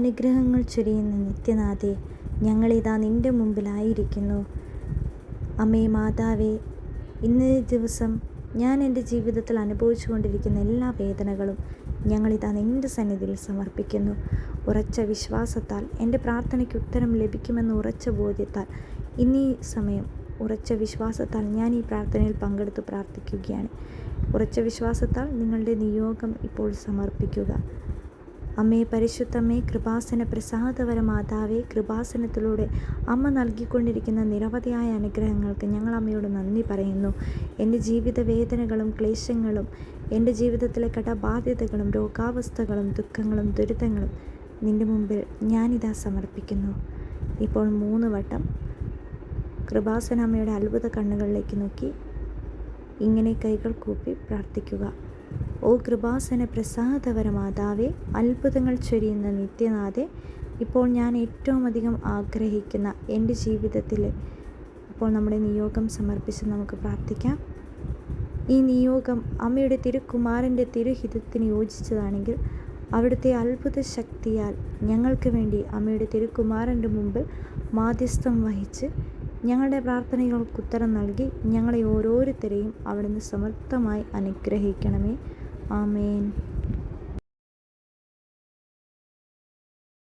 അനുഗ്രഹങ്ങൾ ചൊരിയുന്ന നിത്യനാഥേ ഞങ്ങളിതാ നിന്റെ മുമ്പിലായിരിക്കുന്നു. അമ്മേ മാതാവേ ഇന്ന് ദിവസം ഞാൻ എന്റെ ജീവിതത്തിൽ അനുഭവിച്ചു കൊണ്ടിരിക്കുന്ന എല്ലാ വേദനകളും ഞങ്ങളിതാ നിന്റെ സന്നിധിയിൽ സമർപ്പിക്കുന്നു. ഉറച്ച വിശ്വാസത്താൽ എന്റെ പ്രാർത്ഥനയ്ക്ക് ഉത്തരം ലഭിക്കുമെന്ന് ഉറച്ച ബോധ്യത്താൽ ഇന്നീ സമയം ഉറച്ച വിശ്വാസത്താൽ ഞാൻ ഈ പ്രാർത്ഥനയിൽ പങ്കെടുത്ത് പ്രാർത്ഥിക്കുകയാണ്. ഉറച്ച വിശ്വാസത്താൽ നിങ്ങളുടെ നിയോഗം ഇപ്പോൾ സമർപ്പിക്കുക. അമ്മേ പരിശുദ്ധമ്മേ കൃപാസന പ്രസാദവര മാതാവേ കൃപാസനത്തിലൂടെ അമ്മ നൽകിക്കൊണ്ടിരിക്കുന്ന നിരവധിയായ അനുഗ്രഹങ്ങൾക്ക് ഞങ്ങൾ അമ്മയോട് നന്ദി പറയുന്നു. എന്റെ ജീവിത വേദനകളും ക്ലേശങ്ങളും എന്റെ ജീവിതത്തിലെ കടബാധ്യതകളും രോഗാവസ്ഥകളും ദുഃഖങ്ങളും ദുരിതങ്ങളും നിന്റെ മുമ്പിൽ ഞാനിതാ സമർപ്പിക്കുന്നു. ഇപ്പോൾ മൂന്ന് വട്ടം കൃപാസന അമ്മയുടെ അത്ഭുത കണ്ണുകളിലേക്ക് നോക്കി ഇങ്ങനെ കൈകൾ കൂപ്പി പ്രാർത്ഥിക്കുക. ഓ കൃപാസന പ്രസാദവര മാതാവേ അത്ഭുതങ്ങൾ ചൊരിയുന്ന നിത്യനാഥെ ഇപ്പോൾ ഞാൻ ഏറ്റവും അധികം ആഗ്രഹിക്കുന്ന എന്റെ ജീവിതത്തിൽ ഇപ്പോൾ നമ്മുടെ നിയോഗം സമർപ്പിച്ച് നമുക്ക് പ്രാർത്ഥിക്കാം. ഈ നിയോഗം അമ്മയുടെ തിരുക്കുമാരന്റെ തിരുഹിതത്തിന് യോജിച്ചതാണെങ്കിൽ അവിടുത്തെ അത്ഭുത ശക്തിയാൽ ഞങ്ങൾക്ക് വേണ്ടി അമ്മയുടെ തിരുക്കുമാരന്റെ മുമ്പിൽ മാധ്യസ്ഥം വഹിച്ച് ഞങ്ങളുടെ പ്രാർത്ഥനകൾക്ക് ഉത്തരം നൽകി ഞങ്ങളെ ഓരോരുത്തരെയും അവിടുന്ന് സമർത്ഥമായി അനുഗ്രഹിക്കണമേ. ஆமேன்